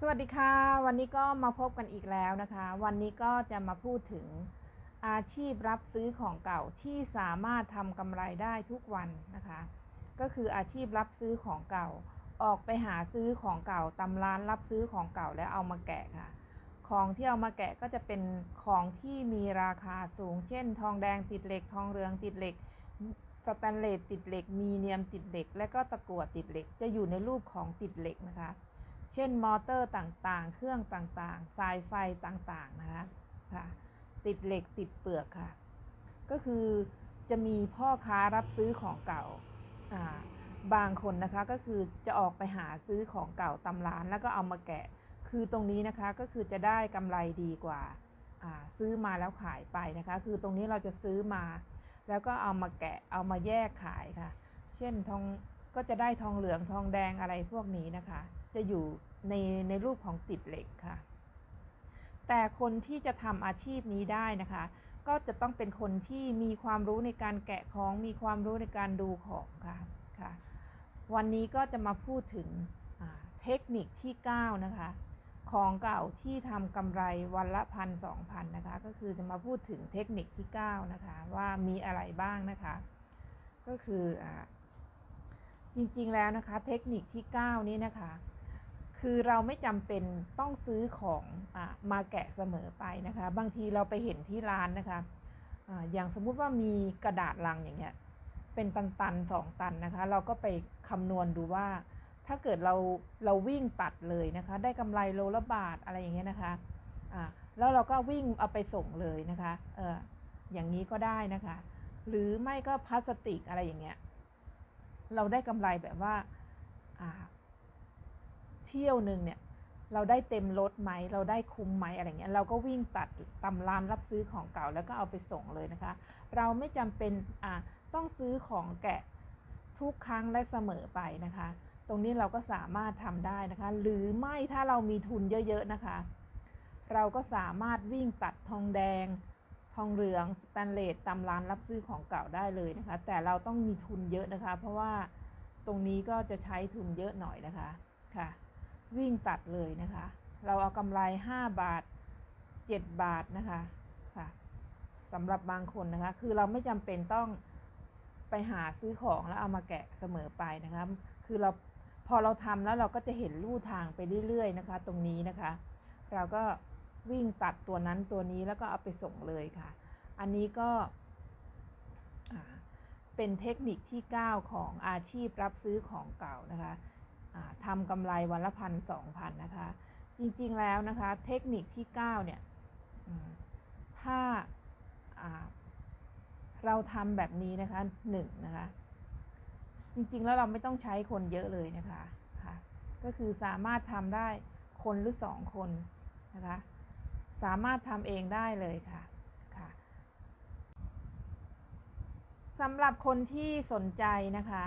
สวัสดีค่ะ วันนี้ก็มาพบกันอีกแล้วนะคะ วันนี้ก็จะมาพูดถึงอาชีพรับซื้อของเก่าที่สามารถทำกำไรได้ทุกวันนะคะ ก็คืออาชีพรับซื้อของเก่า ออกไปหาซื้อของเก่าตำร้านรับซื้อของเก่าแล้วเอามาแกะค่ะ ของที่เอามาแกะก็จะเป็นของที่มีราคาสูง เช่น ทองแดงติดเหล็ก ทองเหลืองติดเหล็กสแตนเลสติดเหล็ก มีเนียมติดเหล็ก และก็ตะกั่วติดเหล็ก จะอยู่ในรูปของติดเหล็กนะคะ เช่นมอเตอร์ต่างๆ เครื่องต่างๆ สายไฟต่างๆ นะคะค่ะติดเหล็กติดเปลือกค่ะ ก็คือจะมีพ่อค้ารับซื้อของเก่าบางคนนะคะก็คือจะออกไปหาซื้อของเก่าตำร้านแล้วก็เอามาแกะ คือตรงนี้นะคะก็คือจะได้กำไรดีกว่าซื้อมาแล้วขายไปนะคะ คือตรงนี้เราจะซื้อมา แล้วก็เอามาแกะเอามาแยกขายค่ะ เช่นทอง ก็จะได้ทองเหลืองทองแดงอะไรพวกนี้นะคะ จะอยู่ในในรูปของติดเหล็กค่ะ แต่คนที่จะทำอาชีพนี้ได้นะคะ ก็จะต้องเป็นคนที่มีความรู้ในการแกะของ มีความรู้ในการดูของค่ะค่ะ วันนี้ก็จะมาพูดถึงเทคนิคที่ 9 นะคะ ของเก่าที่ทำกำไรวันละพันสองพันนะคะ ก็คือจะมาพูดถึงเทคนิคที่ 9 นะคะ ว่ามีอะไรบ้างนะคะ ก็คืออ่า จริงๆแล้วนะคะเทคนิคที่ 9 นี้นะคะ คือเราไม่จำเป็นต้องซื้อของอมาแกะเสมอไปนะคะ บางทีเราไปเห็นที่ร้านนะคะอาอย่างสมมุติว่ามีกระดาษลังอย่างเงี้ยเป็นตันๆสองตันนะคะ เราก็ไปคำนวณดูว่า ถ้าเกิดเราเราวิ่งตัดเลยนะคะ ได้กำไรโลละบาทอะไรอย่างเงี้ยนะคะอ่าแล้วเราก็วิ่งเอาไปส่งเลยนะคะเอออย่างนี้ก็ได้นะคะ หรือไม่ก็พลาสติกอะไรอย่างเงี้ย เราได้กำไรแบบว่าเที่ยวหนึ่งเนี่ยเราได้เต็มรถไหม เราได้คุ้มไหมอะไรเงี้ย เราก็วิ่งตัดตำร้านรับซื้อของเก่าแล้วก็เอาไปส่งเลยนะคะ เราไม่จำเป็นต้องซื้อของแกะทุกครั้งและเสมอไปนะคะ ตรงนี้เราก็สามารถทำได้นะคะ หรือไม่ถ้าเรามีทุนเยอะๆนะคะ เราก็สามารถวิ่งตัดทองแดง ทองเหลืองสแตนเลสตามร้านรับซื้อของเก่าได้เลยนะคะ แต่เราต้องมีทุนเยอะนะคะ เพราะว่าตรงนี้ก็จะใช้ทุนเยอะหน่อยนะคะค่ะ วิ่งตัดเลยนะคะ เราเอากำไร 5 บาท 7 บาทนะคะค่ะสำหรับบางคนนะคะ คือเราไม่จำเป็นต้องไปหาซื้อของแล้วเอามาแกะเสมอไปนะคะ คือเราพอเราทำแล้วเราก็จะเห็นลู่ทางไปเรื่อยๆนะคะ ตรงนี้นะคะ เราก็ วิ่งตัดตัวนั้นตัวนี้แล้วก็เอาไปส่งเลยค่ะ อันนี้ก็เป็นเทคนิคที่ 9 ของอาชีพรับซื้อของเก่านะคะทำกำไรวันละพันสองพันนะคะ จริงๆแล้วนะคะ เทคนิคที่ 9 เนี่ยถ้าเราทำแบบนี้นะคะหนึ่งนะคะ จริงๆแล้วเราไม่ต้องใช้คนเยอะเลยนะคะคะก็คือสามารถทำได้คนหรือสองคนนะคะ สามารถทำเองได้เลยค่ะค่ะสำหรับคนที่สนใจนะคะ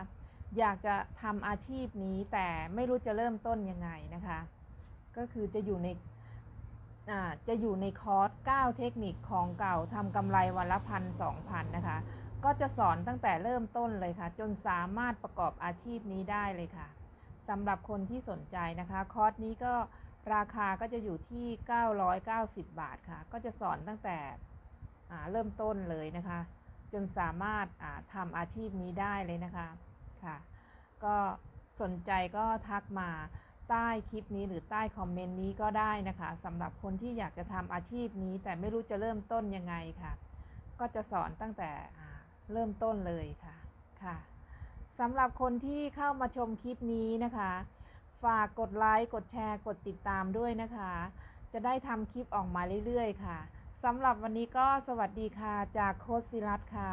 อยากจะทำอาชีพนี้แต่ไม่รู้จะเริ่มต้นยังไงนะคะ ก็คือจะอยู่ในจะอยู่ในคอร์ส 9 เทคนิคของเก่าทำกำไรวันละพันสองพันนะคะ ก็จะสอนตั้งแต่เริ่มต้นเลยค่ะ จนสามารถประกอบอาชีพนี้ได้เลยค่ะสำหรับคนที่สนใจนะคะ คอร์สนี้ก็ ราคาก็จะอยู่ที่ 990 บาทค่ะ ก็จะสอนตั้งแต่เริ่มต้นเลยนะคะ จนสามารถทำอาชีพนี้ได้เลยนะคะค่ะ ก็สนใจก็ทักมาใต้คลิปนี้หรือใต้คอมเมนต์นี้ก็ได้นะคะสำหรับคนที่อยากจะทำอาชีพนี้ แต่ไม่รู้จะเริ่มต้นยังไงค่ะ ก็จะสอนตั้งแต่เริ่มต้นเลยค่ะค่ะสำหรับคนที่เข้ามาชมคลิปนี้นะคะ ฝากกดไลค์กดแชร์กดติดตามด้วยนะคะ จะได้ทำคลิปออกมาเรื่อยๆ ค่ะสำหรับวันนี้ก็สวัสดีค่ะจากโคชศิรัตค่ะ